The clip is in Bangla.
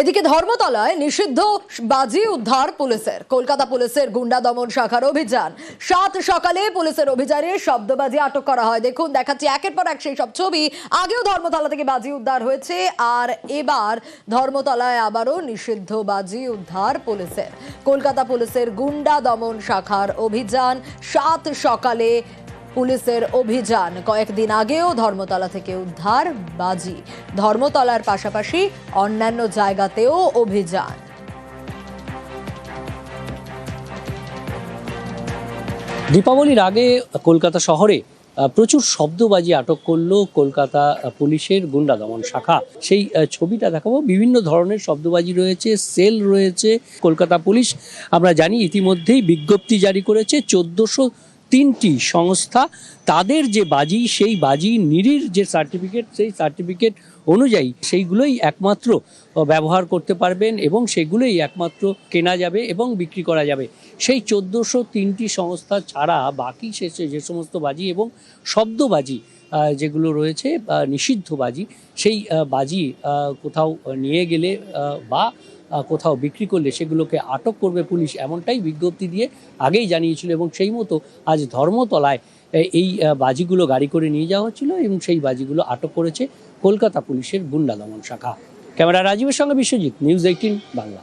এদিকে ধর্মতলায় নিষিদ্ধ বাজি উদ্ধার পুলিশের। কলকাতা পুলিশের গুন্ডা দমন শাখার অভিযান। সাত সকালে পুলিশের অভিযানে শব্দবাজি আটক করা হয়। দেখুন, দেখাচ্ছি একের পর এক সেই সব ছবি। আগেও ধর্মতলা থেকে বাজি উদ্ধার হয়েছে, আর এবার ধর্মতলায় আবারও নিষিদ্ধ বাজি উদ্ধার পুলিশের। কলকাতা পুলিশের গুন্ডা দমন শাখার অভিযান সাত সকালে পুলিশের অভিযান। কয়েকদিন আগেও ধর্মতলা থেকে উদ্ধার বাজি। ধর্মতলার পাশাপাশি অন্যান্য জায়গাতেও অভিযান। দীপাবলির আগে কলকাতা শহরে প্রচুর শব্দবাজি আটক করল কলকাতা পুলিশের গুন্ডা দমন শাখা। সেই ছবিটা দেখাবো। বিভিন্ন ধরনের শব্দবাজি রয়েছে, সেল রয়েছে। কলকাতা পুলিশ, আমরা জানি, ইতিমধ্যেই বিজ্ঞপ্তি জারি করেছে, চোদ্দোশো তিনটি সংস্থা তাদের যে বাজি সেই বাজি নিরির যে সার্টিফিকেট সেই সার্টিফিকেট অনুযায়ী সেইগুলোই একমাত্র ব্যবহার করতে পারবেন এবং সেগুলোই একমাত্র কেনা যাবে এবং বিক্রি করা যাবে। সেই চোদ্দোশো তিনটি সংস্থা ছাড়া বাকি শেষে যে সমস্ত বাজি এবং শব্দবাজি যেগুলো রয়েছে নিষিদ্ধ বাজি সেই বাজি কোথাও নিয়ে গেলে বা কোথাও বিক্রি করলে সেগুলোকে আটক করবে পুলিশ এমনটাই বিজ্ঞপ্তি দিয়ে আগেই জানিয়েছিল এবং সেই মতো আজ ধর্মতলায় এই বাজিগুলো গাড়ি করে নিয়ে যাওয়া হচ্ছিল এবং সেই বাজিগুলো আটক করেছে কলকাতা পুলিশের গুন্ডা দমন শাখা। ক্যামেরা রাজীবের সঙ্গে বিশ্বজিৎ নিউজ এইটিন বাংলা।